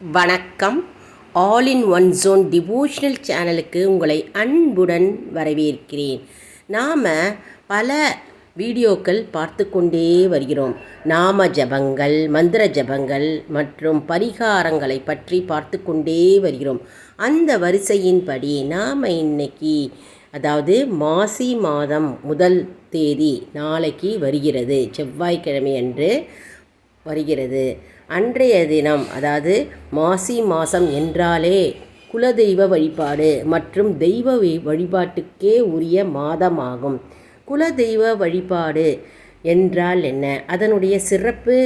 வணக்கம். All in one zone devotional சேனலுக்கு உங்களை அன்புடன் வரவேற்கிறேன். நாம் பல வீடியோக்கள் பார்த்து கொண்டே வருகிறோம். நாம ஜபங்கள் மந்திர ஜபங்கள் மற்றும் பரிகாரங்களை பற்றி பார்த்து கொண்டே வருகிறோம். அந்த வரிசையின்படி நாம் இன்னைக்கு அதாவது மாசி மாதம் முதல் தேதி நாளைக்கு வருகிறது. செவ்வாய்க்கிழமை அன்று வருகிறது. அன்றைய தினம் அதாவது மாசி மாதம் என்றாலே குலதெய்வ வழிபாடு மற்றும் தெய்வ வழிபாட்டுக்கே உரிய மாதமாகும். குலதெய்வ வழிபாடு என்றால் என்ன? அதனுடைய சிறப்பு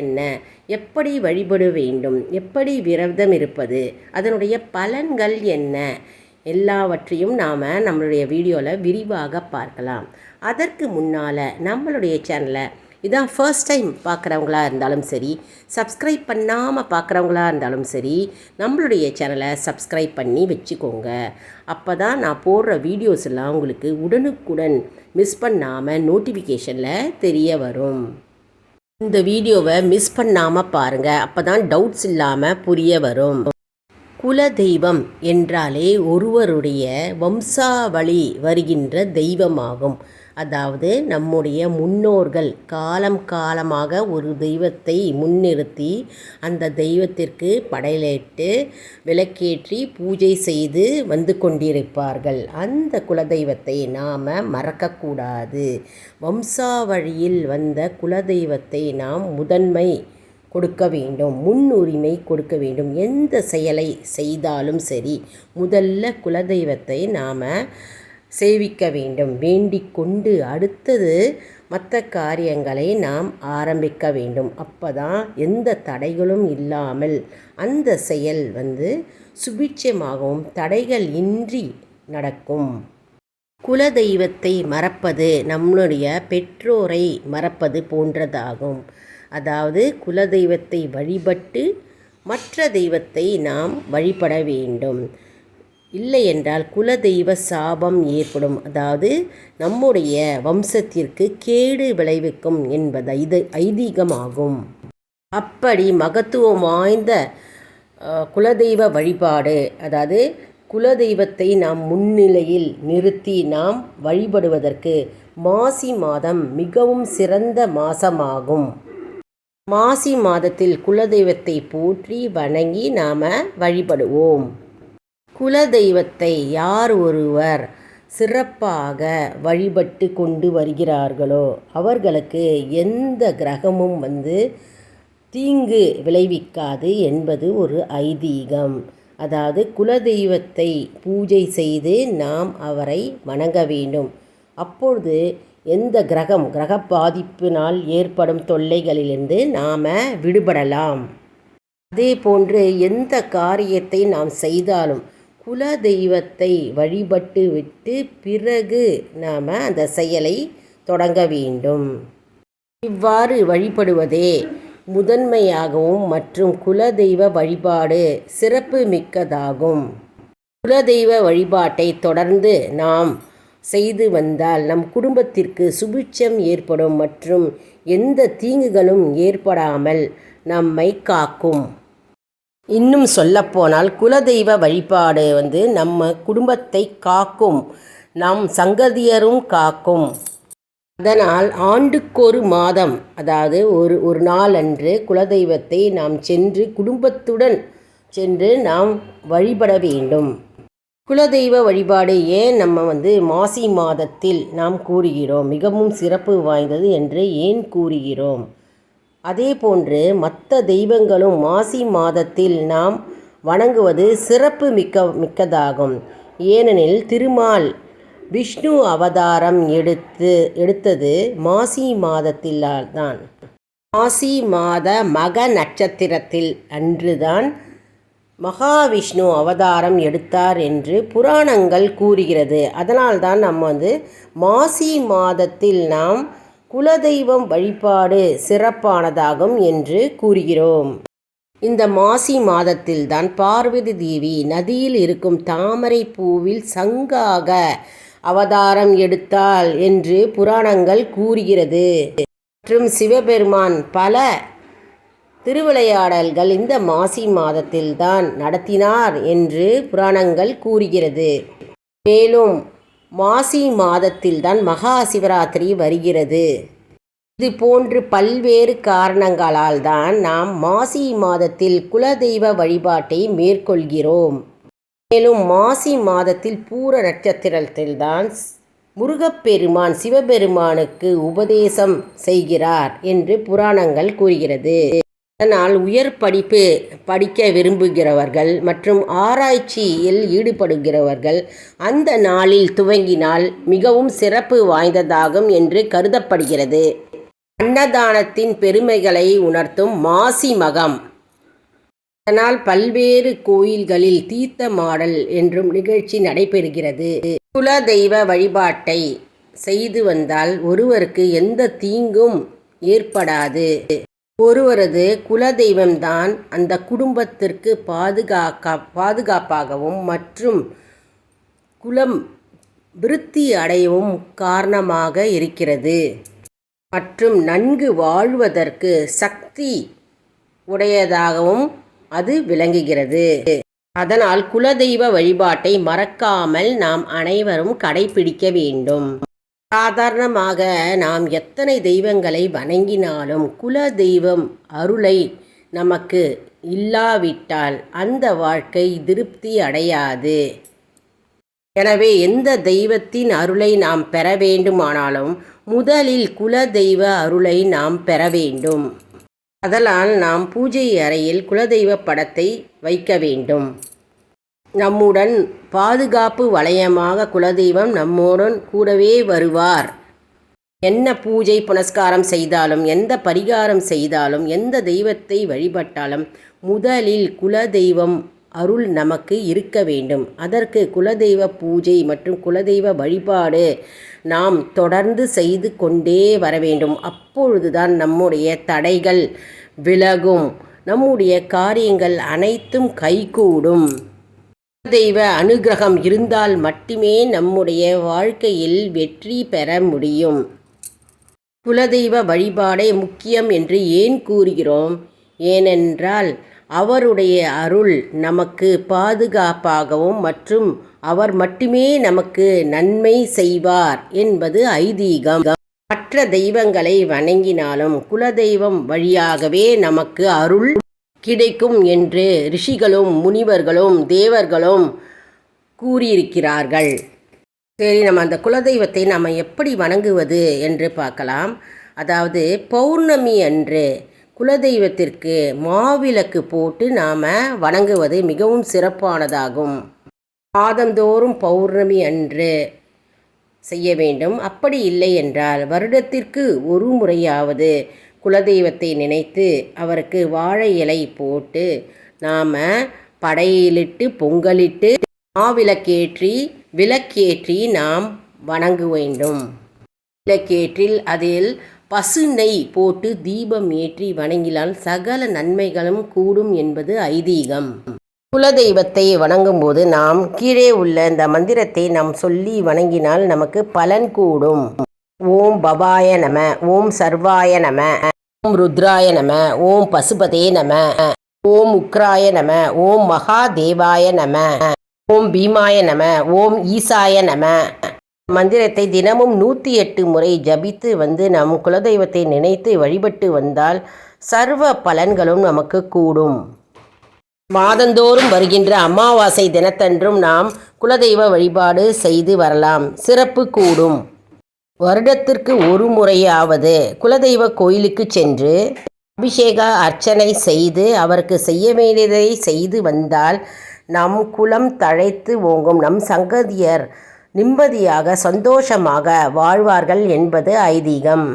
என்ன? எப்படி வழிபட வேண்டும்? எப்படி விரதம் இருப்பது? அதனுடைய பலன்கள் என்ன? எல்லாவற்றையும் நாம் நம்மளுடைய வீடியோவில் விரிவாக பார்க்கலாம். அதற்கு முன்னால் நம்மளுடைய சேனலை இதான் ஃபர்ஸ்ட் டைம் பார்க்குறவங்களா இருந்தாலும் சரி சப்ஸ்கிரைப் பண்ணாமல் பார்க்குறவங்களா இருந்தாலும் சரி நம்மளுடைய சேனலை சப்ஸ்கிரைப் பண்ணி வச்சுக்கோங்க. அப்போ தான் நான் போடுற வீடியோஸ் எல்லாம் உங்களுக்கு உடனுக்குடன் மிஸ் பண்ணாமல் நோட்டிஃபிகேஷனில் தெரிய வரும். இந்த வீடியோவை மிஸ் பண்ணாமல் பாருங்கள் அப்போ தான் டவுட்ஸ் இல்லாமல் புரிய வரும். குல தெய்வம் என்றாலே ஒருவருடைய வம்சாவளி வருகின்ற தெய்வமாகும். அதாவது நம்முடைய முன்னோர்கள் காலம் காலமாக ஒரு தெய்வத்தை முன்னிறுத்தி அந்த தெய்வத்திற்கு படையலிட்டு விளக்கேற்றி பூஜை செய்து வந்து கொண்டிருப்பார்கள். அந்த குலதெய்வத்தை நாம் மறக்கக்கூடாது. வம்சாவழியில் வந்த குலதெய்வத்தை நாம் முதன்மை கொடுக்க வேண்டும் முன்னுரிமை கொடுக்க வேண்டும். எந்த செயலை செய்தாலும் சரி முதல்ல குலதெய்வத்தை நாம் சேவிக்க வேண்டும். வேண்டிக் கொண்டு அடுத்தது மற்ற காரியங்களை நாம் ஆரம்பிக்க வேண்டும். அப்போ தான் எந்த தடைகளும் இல்லாமல் அந்த செயல் வந்து சுபிட்சமாகவும் தடைகள் இன்றி நடக்கும். குலதெய்வத்தை மறப்பது நம்மளுடைய பெற்றோரை மறப்பது போன்றதாகும். அதாவது குலதெய்வத்தை வழிபட்டு மற்ற தெய்வத்தை நாம் வழிபட வேண்டும். இல்லை என்றால் குலதெய்வ சாபம் ஏற்படும். அதாவது நம்முடைய வம்சத்திற்கு கேடு விளைவிக்கும் என்பது இது ஐதீகமாகும். அப்படி மகத்துவம் வாய்ந்த குலதெய்வ வழிபாடு அதாவது குலதெய்வத்தை நாம் முன்னிலையில் நிறுத்தி நாம் வழிபடுவதற்கு மாசி மாதம் மிகவும் சிறந்த மாதமாகும் மாசி மாதத்தில் குலதெய்வத்தை போற்றி வணங்கி நாம் வழிபடுவோம். குலதெய்வத்தை யார் ஒருவர் சிறப்பாக வழிபட்டு கொண்டு வருகிறார்களோ அவர்களுக்கு எந்த கிரகமும் வந்து தீங்கு விளைவிக்காது என்பது ஒரு ஐதீகம். அதாவது குலதெய்வத்தை பூஜை செய்து நாம் அவரை வணங்க வேண்டும். அப்பொழுது எந்த கிரகம் கிரக பாதிப்பினால் ஏற்படும் தொல்லைகளிலிருந்து நாம் விடுபடலாம். அதே போன்று எந்த காரியத்தை நாம் செய்தாலும் குல தெய்வத்தை வழிபட்டு விட்டு பிறகு நாம் அந்த செயலை தொடங்க வேண்டும். இவ்வாறு வழிபடுவதே முதன்மையாகவும் மற்றும் குலதெய்வ வழிபாடு சிறப்பு மிக்கதாகும் குலதெய்வ வழிபாட்டை தொடர்ந்து நாம் செய்து வந்தால் நம் குடும்பத்திற்கு சுபிட்சம் ஏற்படும் மற்றும் எந்த தீங்குகளும் ஏற்படாமல் நம்மை காக்கும். இன்னும் சொல்லப்போனால் குலதெய்வ வழிபாடு வந்து நம்ம குடும்பத்தை காக்கும் நம் சங்கதியரும் காக்கும். அதனால் ஆண்டுக்கொரு மாதம் அதாவது ஒரு ஒரு நாள் அன்று குலதெய்வத்தை நாம் சென்று குடும்பத்துடன் சென்று நாம் வழிபட வேண்டும். குலதெய்வ வழிபாடு ஏன் நம்ம வந்து மாசி மாதத்தில் நாம் கூறுகிறோம்? மிகவும் சிறப்பு வாய்ந்தது என்று ஏன் கூறுகிறோம்? அதே போன்று மற்ற தெய்வங்களும் மாசி மாதத்தில் நாம் வணங்குவது சிறப்பு மிக்க மிக்கதாகும். ஏனெனில் திருமால் விஷ்ணு அவதாரம் எடுத்து எடுத்தது மாசி மாதத்தில்தான். மாசி மாத மக நட்சத்திரத்தில் அன்றுதான் மகாவிஷ்ணு அவதாரம் எடுத்தார் என்று புராணங்கள் கூறுகிறது. அதனால்தான் நம்ம வந்து மாசி மாதத்தில் நாம் குலதெய்வம் வழிபாடு சிறப்பானதாகும் என்று கூறுகிறோம். இந்த மாசி மாதத்தில்தான் பார்வதி தேவி நதியில் இருக்கும் தாமரை பூவில் சங்காக அவதாரம் எடுத்தாள் என்று புராணங்கள் கூறுகிறது. மற்றும் சிவபெருமான் பல திருவிளையாடல்கள் இந்த மாசி மாதத்தில்தான் நடத்தினார் என்று புராணங்கள் கூறுகிறது. மேலும் மாசி மாதத்தில்தான் மகா சிவராத்திரி வருகிறது. இது போன்று பல்வேறு காரணங்களால் தான் நாம் மாசி மாதத்தில் குலதெய்வ வழிபாட்டை மேற்கொள்கிறோம். மேலும் மாசி மாதத்தில் பூர நட்சத்திரத்தில்தான் முருகப்பெருமான் சிவபெருமானுக்கு உபதேசம் செய்கிறார் என்று புராணங்கள் கூறுகிறது. அதனால் உயர் படிப்பு படிக்க விரும்புகிறவர்கள் மற்றும் ஆராய்ச்சியில் ஈடுபடுகிறவர்கள் அந்த நாளில் துவங்கினால் மிகவும் சிறப்பு வாய்ந்ததாகும் என்று கருதப்படுகிறது. அன்னதானத்தின் பெருமைகளை உணர்த்தும் மாசி மகம். அதனால் பல்வேறு கோயில்களில் தீர்த்த மாடல் என்றும் நிகழ்ச்சி நடைபெறுகிறது. குல தெய்வ வழிபாட்டை செய்து வந்தால் ஒருவருக்கு எந்த தீங்கும் ஏற்படாது. ஒருவரது குலதெய்வம்தான் அந்த குடும்பத்திற்கு பாதுகாக்க பாதுகாப்பாகவும் மற்றும் குலம் விருத்தி அடையவும் காரணமாக இருக்கிறது. மற்றும் நன்கு வாழ்வதற்கு சக்தி உடையதாகவும் அது விளங்குகிறது. அதனால் குலதெய்வ வழிபாட்டை மறக்காமல் நாம் அனைவரும் கடைபிடிக்க வேண்டும். சாதாரணமாக நாம் எத்தனை தெய்வங்களை வணங்கினாலும் குல தெய்வம் அருளை நமக்கு இல்லாவிட்டால் அந்த வாழ்க்கை திருப்தி அடையாது. எனவே எந்த தெய்வத்தின் அருளை நாம் பெற வேண்டுமானாலும் முதலில் குல தெய்வ அருளை நாம் பெற வேண்டும். அதனால் நாம் பூஜை அறையில் குலதெய்வ படத்தை வைக்க வேண்டும். நம்முடன் பாதுகாப்பு வளையமாக குலதெய்வம் நம்முடன் கூடவே வருவார். என்ன பூஜை புனஸ்காரம் செய்தாலும் எந்த பரிகாரம் செய்தாலும் எந்த தெய்வத்தை வழிபட்டாலும் முதலில் குலதெய்வம் அருள் நமக்கு இருக்க வேண்டும். அதற்கு குலதெய்வ பூஜை மற்றும் குலதெய்வ வழிபாடு நாம் தொடர்ந்து செய்து கொண்டே வர வேண்டும். அப்பொழுதுதான் நம்முடைய தடைகள் விலகும். நம்முடைய காரியங்கள் அனைத்தும் கைகூடும். தெய்வ அனுகிரகம் இருந்தால் மட்டுமே நம்முடைய வாழ்க்கையில் வெற்றி பெற முடியும். குலதெய்வ வழிபாடே முக்கியம் என்று ஏன் கூறுகிறோம்? ஏனென்றால் அவருடைய அருள் நமக்கு பாதுகாப்பாகவும் மற்றும் அவர் மட்டுமே நமக்கு நன்மை செய்வார் என்பது ஐதீகம். மற்ற தெய்வங்களை வணங்கினாலும் குலதெய்வம் வழியாகவே நமக்கு அருள் கிடைக்கும் என்று ரிஷிகளும் முனிவர்களும் தேவர்களும் கூறியிருக்கிறார்கள். சரி நம்ம அந்த குலதெய்வத்தை நாம் எப்படி வணங்குவது என்று பார்க்கலாம். அதாவது பௌர்ணமி அன்று குலதெய்வத்திற்கு மாவிளக்கு போட்டு நாம் வணங்குவது மிகவும் சிறப்பானதாகும். மாதந்தோறும் பௌர்ணமி அன்று செய்ய வேண்டும். அப்படி இல்லை என்றால் வருடத்திற்கு ஒரு முறையாவது குலதெய்வத்தை நினைத்து அவருக்கு வாழை இலை போட்டு நாம் படையிலிட்டு பொங்கலிட்டு மாவிளக்கேற்றி விளக்கேற்றி நாம் வணங்க வேண்டும். விளக்கேற்றில் அதில் பசு நெய் போட்டு தீபம் ஏற்றி வணங்கினால் சகல நன்மைகளும் கூடும் என்பது ஐதீகம். குலதெய்வத்தை வணங்கும்போது நாம் கீழே உள்ள இந்த மந்திரத்தை நாம் சொல்லி வணங்கினால் நமக்கு பலன் கூடும். ஓம் பபாய நம ஓம் சர்வாய நம. ஓம் ருத்ராய நம ஓம் பசுபதே நம ஓம் உக்ராய நம ஓம் மகாதேவாய நம ஓம் பீமாய நம ஓம் ஈசாய நம. மந்திரத்தை தினமும் நூற்றி எட்டு முறை ஜபித்து வந்து நம் குலதெய்வத்தை நினைத்து வழிபட்டு வந்தால் சர்வ பலன்களும் நமக்கு கூடும். மாதந்தோறும் வருகின்ற அமாவாசை தினத்தன்றும் நாம் குலதெய்வ வழிபாடு செய்து வரலாம். சிறப்பு கூடும். வருடத்திற்கு ஒரு முறையாவது குலதெய்வ கோயிலுக்கு சென்று அபிஷேக அர்ச்சனை செய்து அவருக்கு செய்ய வேண்டியதை செய்து வந்தால் நம் குலம் தழைத்து ஓங்கும். நம் சங்கதியர் நிம்மதியாக சந்தோஷமாக வாழ்வார்கள் என்பது ஐதீகம்.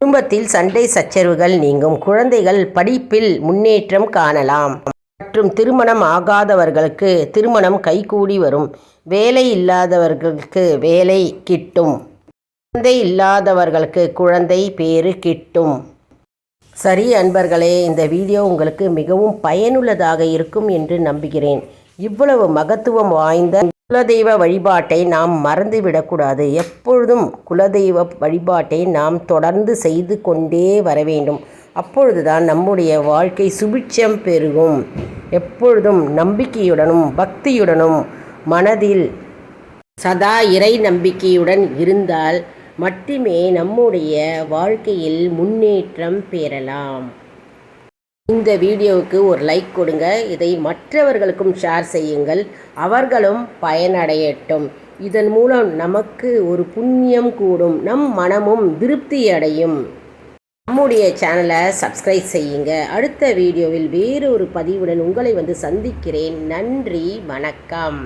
குடும்பத்தில் சண்டை சச்சரவுகள் நீங்கும். குழந்தைகள் படிப்பில் முன்னேற்றம் காணலாம். மற்றும் திருமணம் ஆகாதவர்களுக்கு திருமணம் கைகூடி வரும். வேலை இல்லாதவர்களுக்கு வேலை கிட்டும். குழந்தை இல்லாதவர்களுக்கு குழந்தை பேறு கிட்டும். சரி அன்பர்களே இந்த வீடியோ உங்களுக்கு மிகவும் பயனுள்ளதாக இருக்கும் என்று நம்புகிறேன். இவ்வளவு மகத்துவம் வாய்ந்த குலதெய்வ வழிபாட்டை நாம் மறந்துவிடக்கூடாது. எப்பொழுதும் குலதெய்வ வழிபாட்டை நாம் தொடர்ந்து செய்து கொண்டே வர வேண்டும். அப்பொழுதுதான் நம்முடைய வாழ்க்கை சுபிட்சம் பெருகும். எப்பொழுதும் நம்பிக்கையுடனும் பக்தியுடனும் மனதில் சதா இறை நம்பிக்கையுடன் இருந்தால் மட்டுமே நம்முடைய வாழ்க்கையில் முன்னேற்றம் பெறலாம். இந்த வீடியோவுக்கு ஒரு லைக் கொடுங்க. இதை மற்றவர்களுக்கும் ஷேர் செய்யுங்கள். அவர்களும் பயனடையட்டும். இதன் மூலம் நமக்கு ஒரு புண்ணியம் கூடும். நம் மனமும் திருப்தி அடையும். நம்முடைய சேனலை சப்ஸ்கிரைப் செய்யுங்க. அடுத்த வீடியோவில் வேறு ஒரு பதிவுடன் உங்களை வந்து சந்திக்கிறேன். நன்றி. வணக்கம்.